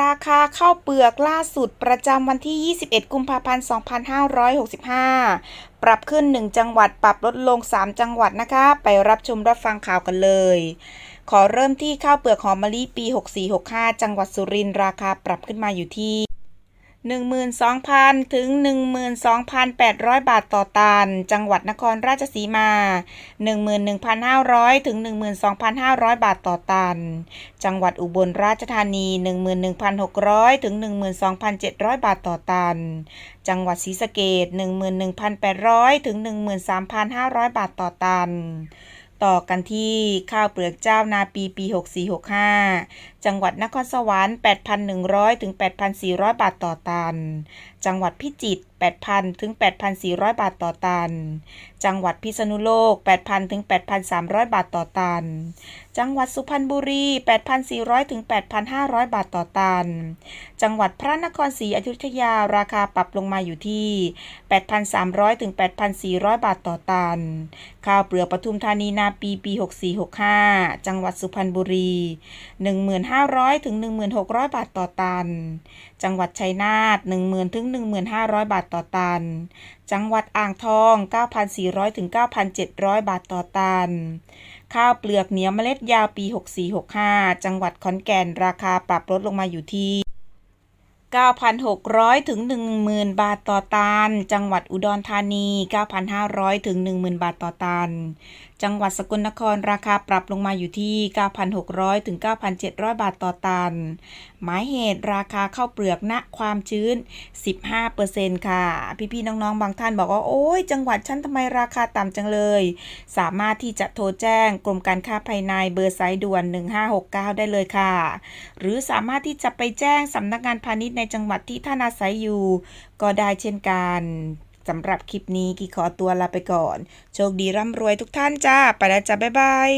ราคาข้าวเปลือกล่าสุดประจำวันที่ 21 กุมภาพันธ์ 2565 ปรับขึ้น 1 จังหวัดปรับลดลง 3 จังหวัดนะคะ ไปรับชมรับฟังข่าวกันเลย ขอเริ่มที่ข้าวเปลือกหอมมะลิปี 6465 จังหวัดสุรินทร์ราคาปรับขึ้นมาอยู่ที่ 12,000 ถึง 12,800 บาทต่อตัน จังหวัดนครราชสีมา 11,500 ถึง 12,500 บาทต่อตัน จังหวัดอุบลราชธานี 11,600 ถึง 12,700 บาทต่อตัน จังหวัดศรีสะเกษ11,800 ถึง 13,500 บาทต่อตัน ต่อกันที่ข้าวเปลือกเจ้านาปีปี 6465 จังหวัดนครสวรรค์ 8,100 ถึง 8,400 บาทต่อตันจังหวัดพิจิตร 8,000 ถึง 8,400 บาทต่อตัน จังหวัดพิษณุโลก 8,000 ถึง 8,300 บาทต่อตัน จังหวัดสุพรรณบุรี 8,400 ถึง 8,500 บาทต่อตัน จังหวัดพระนครศรีอยุธยาราคาปรับลงมาอยู่ที่ 8,300 ถึง 8,400 บาทต่อตัน ข้าวเปลือกปทุมธานีนาปีปี 6465 จังหวัดสุพรรณบุรี 1,500 ถึง 1,600 บาทต่อตัน จังหวัดชัยนาท 1,000 ถึง1,500 บาทต่อตัน จังหวัดอ่างทอง 9,400ถึง9,700 บาทต่อตัน ข้าวเปลือกเหนียวเมล็ดยาวปี 6465 จังหวัดขอนแก่นราคาปรับลดลงมาอยู่ที่ 9,600 ถึง 10,000 บาทต่อตัน จังหวัดอุดรธานี 9,500 ถึง 10,000 บาทต่อตัน จังหวัดสกลนครราคาปรับลงมาอยู่ที่ 9,600 ถึง 9,700 บาทต่อตัน หมายเหตุราคาข้าวเปลือกณความชื้น 15%ค่ะ พี่ๆ น้องๆ บางท่านบอกว่า โอ้ย จังหวัดฉันทำไมราคาต่ำจังเลย สามารถที่จะโทรแจ้งกรมการค้าภายในเบอร์สายด่วน 1569 ได้เลยค่ะ หรือสามารถที่จะไปแจ้งสำนักงานพาณิชย์ในจังหวัดที่ท่านอาศัยอยู่ ก็ได้เช่นกันสำหรับคลิปนี้กี่ขอตัวลาไปก่อน โชคดีร่ำรวยทุกท่านจ้า ไปแล้วจ้าบ๊ายบาย